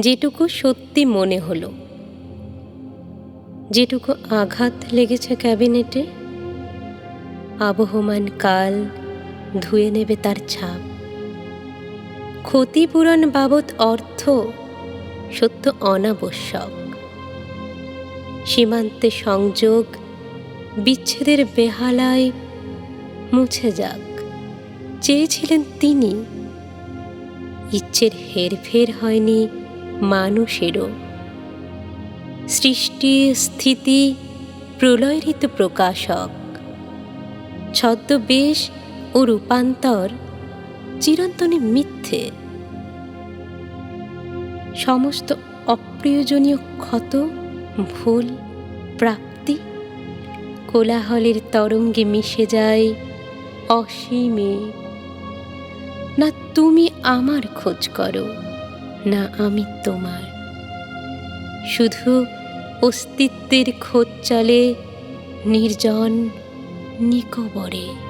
যেটুকু সত্যি মনে হলো। যেটুকু আঘাত লেগেছে ক্যাবিনেটে, আবহমান কাল ধুয়ে নেবে তার ছাপ। ক্ষতিপূরণ বাবদ অর্থ সত্য অনাবশ্যক। সীমান্তে সংযোগ বিচ্ছেদের বেহালায় মুছে যাক। চেয়েছিলেন তিনি। ইচ্ছের হেরফের হয়নি মানুষেরও। সৃষ্টি স্থিতি প্রলয় ঋতু প্রকাশক। ছদ্মবেশ ও রূপান্তর চিরন্তনে মিথ্যে। সমস্ত অপ্রয়োজনীয় ক্ষত, ভুল, প্রাপ্তি কোলাহলের তরঙ্গে মিশে যায় অসীমে। না তুমি আমার খোঁজ করো। না আমি তোমার। শুধু অস্তিত্বের খোঁজ চলে নির্জন নিকোবরে।